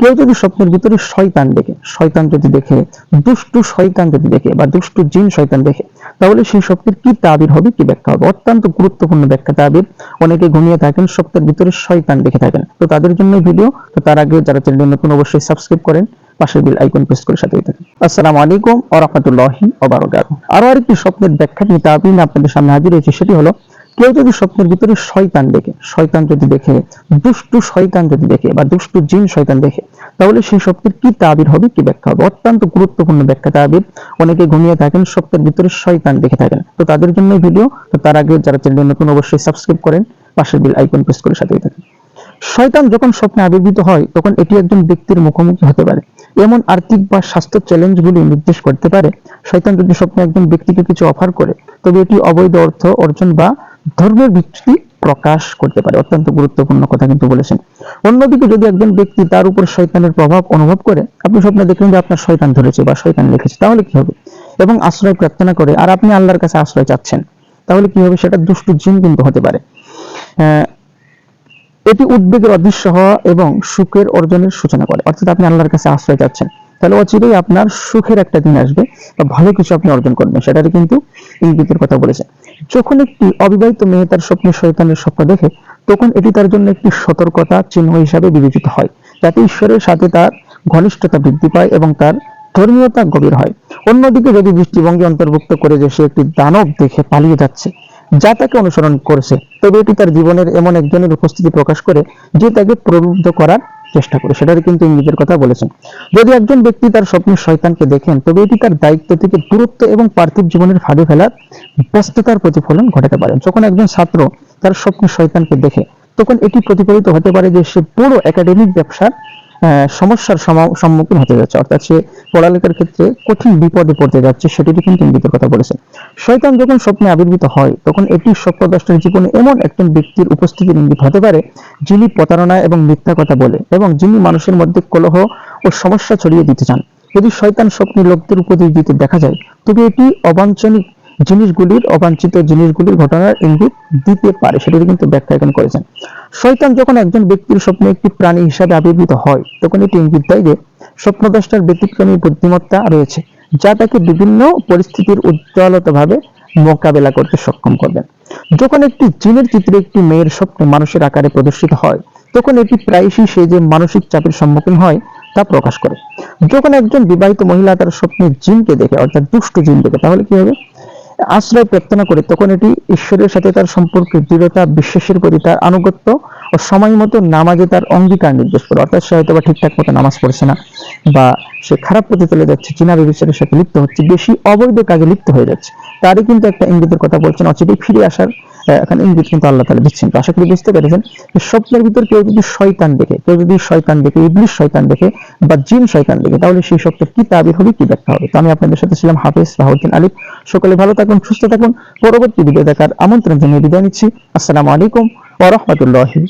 কেউ যদি স্বপ্নের ভিতরে শয়তান দেখে, শয়তান যদি দেখে, দুষ্টু শয়তান যদি দেখে বা দুষ্টু জিন শয়তান দেখে, তাহলে সেই স্বপ্নের কি তাবির হবে, কি ব্যাখ্যা হবে? অত্যন্ত গুরুত্বপূর্ণ ব্যাখ্যা, তাবির। অনেকে ঘুমিয়ে থাকেন, স্বপ্নের ভিতরে শয়তান দেখে থাকেন। তো তাদের জন্য ভিডিও, তো তার আগে যারা চ্যানেল নতুন অবশ্যই সাবস্ক্রাইব করেন, পাশের বিল আইকন প্রেস করে সাথে থাকেন। আসসালামু আলাইকুম ওয়া রাহমাতুল্লাহি ওয়া বারাকাতুহু। আরও আরেকটি স্বপ্নের ব্যাখ্যা নিয়ে তাবিন আপনাদের সামনে হাজির হয়েছে, সেটি হলো কেউ যদি স্বপ্নের ভিতরে শয়তান দেখে, শয়তান যদি দেখে, দুষ্টু শয়তান যদি দেখে বা দুষ্টু জিন শয়তান দেখে, তাহলে সেই স্বপ্নের কি তাবির হবে, কি ব্যাখ্যা হবে? অত্যন্ত গুরুত্বপূর্ণ ব্যাখ্যা তাবির। অনেকে ঘুমিয়ে থাকেন, স্বপ্নের ভিতরে শয়তান দেখে থাকেন। তো তাদের জন্য ভিডিও, তো তার আগে যারা চ্যানেল নতুন অবশ্যই সাবস্ক্রাইব করেন, পাশের বিল আইকন প্রেস করে সাথে থাকেন। শয়তান যখন স্বপ্নে আবির্ভূত হয়, তখন এটি একজন ব্যক্তির মুখোমুখি হতে পারে। এমন আর্থিক বা স্বাস্থ্য চ্যালেঞ্জগুলি নির্দেশ করতে পারে। শয়তান যদি স্বপ্নে একজন ব্যক্তিকে কিছু অফার করে, তবে এটি অবৈধ অর্থ অর্জন বা ধর্মের ভিত্তি প্রকাশ করতে পারে, অত্যন্ত গুরুত্বপূর্ণ কথা কিন্তু বলেছেন। অন্যদিকে যদি একজন ব্যক্তি তার উপর শয়তানের প্রভাব অনুভব করে, আপনি স্বপ্নে দেখলেন যে আপনার শয়তান ধরেছে বা শয়তান লিখেছে তাহলে কি হবে? এবং আশ্রয় প্রার্থনা করে, আর আপনি আল্লাহর কাছে আশ্রয় চাচ্ছেন, তাহলে কি হবে? সেটা দুষ্টু জিন কিন্তু হতে পারে। এটি উদ্বেগের অদৃশ্য হওয়া এবং সুখের অর্জনের সূচনা করে, অর্থাৎ আপনি আল্লাহর কাছে আশ্রয় চাচ্ছেন। তাহলে অচিরেই আপনার সুখের একটা দিন আসবে বা ভালো কিছু আপনি অর্জন করবেন, সেটারই কিন্তু ইঙ্গিতের কথা বলেছে যখন একটি অবিবাহিত মেয়ে তার স্বপ্নে শয়তানের স্বপ্ন দেখে, তখন এটি তার জন্য একটি সতর্কতা চিহ্ন হিসাবে বিবেচিত হয়, যাতে ঈশ্বরের সাথে তার ঘনিষ্ঠতা বৃদ্ধি পায় এবং তার ধর্মীয়তা গভীর হয়। অন্যদিকে যদি দৃষ্টিভঙ্গি অন্তর্ভুক্ত করে যে সে একটি দানব দেখে পালিয়ে যাচ্ছে, যা তাকে অনুসরণ করেছে, তবে এটি তার জীবনের এমন একজনের উপস্থিতি প্রকাশ করে, যে তাকে প্রলুব্ধ করার চেষ্টা করে সেটার কিন্তু ইঙ্গিতের কথা বলেছেন। যদি একজন ব্যক্তি তার স্বপ্নের শয়তানকে দেখেন তবে এটি তার দায়িত্ব থেকে দূরত্ব এবং পার্থিব জীবনের ফাঁদে ফেলার ব্যস্ততার প্রতিফলন ঘটাতে পারেন? যখন একজন ছাত্র তার স্বপ্নের শয়তানকে দেখে, তখন এটি প্রতিফলিত হতে পারে যে সে পুরো একাডেমিক ব্যবসার সমস্যার সমা- সম্মুখীন হতে যাচ্ছে। অর্থাৎ সে পড়ালেখার ক্ষেত্রে কঠিন বিপদে পড়তে যাচ্ছে সেটিরই কিন্তু ইঙ্গিতের কথা বলেছেন। শয়তান যখন স্বপ্নে আবির্ভূত হয়, তখন এটি স্বপ্নদ্রষ্টার জীবনে এমন একজন ব্যক্তির উপস্থিতির ইঙ্গিত হতে পারে, যিনি প্রতারণা এবং মিথ্যা কথা বলে, এবং যিনি মানুষের মধ্যে কলহ ও সমস্যা ছড়িয়ে দিতে চান। যদি শয়তান স্বপ্নে লোকদের উপদেশ দিতে দেখা যায়, তবে এটি অবাঞ্ছনিক জিনিসগুলির, অবাঞ্ছিত জিনিসগুলির ঘটনার ইঙ্গিত দিতে পারে। সেটির কিন্তু ব্যাখ্যা এখানে করেছেন। শয়তান যখন একজন ব্যক্তির স্বপ্নে একটি প্রাণী হিসাবে আবির্ভূত হয়, তখন এটি ইঙ্গিত দেয় যে স্বপ্নদ্রষ্টার ব্যতিক্রমী বুদ্ধিমত্তা রয়েছে, যা তাকে বিভিন্ন পরিস্থিতির উজ্জ্বলতভাবে মোকাবেলা করতে সক্ষম করবেন যখন একটি জিনের চিত্রে একটি মেয়ের স্বপ্নে মানুষের আকারে প্রদর্শিত হয়, তখন এটি প্রায়শই সে যে মানসিক চাপের সম্মুখীন হয়, তা প্রকাশ করে। যখন একজন বিবাহিত মহিলা তার স্বপ্নে জিনকে দেখে, অর্থাৎ দুষ্ট জিন দেখে তাহলে কি হবে? আশ্রয় প্রার্থনা করে, তখন এটি ঈশ্বরের সাথে তার সম্পর্কের দৃঢ়তা, বিশ্বাসের প্রতি তার আনুগত্য ও সময় মতো নামাজে তার অঙ্গীকার নির্দেশ করে। অর্থাৎ সে হয়তো বা ঠিকঠাক মতো নামাজ পড়ছে না বা সে খারাপ পথে চলে যাচ্ছে। চীনা ব্যবচারের সাথে লিপ্ত হচ্ছে, বেশি অবৈধ কাজে লিপ্ত হয়ে যাচ্ছে। তারই কিন্তু একটা ইঙ্গিতের কথা বলছেন, অচিরেই ফিরে আসার এখানে ইঙ্গিত কিন্তু আল্লাহ তালা দিচ্ছেন। তো আশা করি বুঝতে পেরেছেন স্বপ্নের ভিতর কেউ যদি শয়তান দেখে, কেউ যদি শয়তান দেখে ইবলিশ শয়তান দেখে বা জিন শয়তান দেখে, তাহলে সেই স্বপ্নের কি তাবির হবে, কি ব্যাখ্যা হবে? তো আমি আপনাদের সাথে ছিলাম হাফিজ রাহুদ্দিন আলিফ। সকলে ভালো থাকুন, সুস্থ থাকুন। পরবর্তী ভিডিও দেখার আমন্ত্রণ জানিয়ে বিদায় নিচ্ছি। আসসালামু আলাইকুম ওয়া রাহমাতুল্লাহি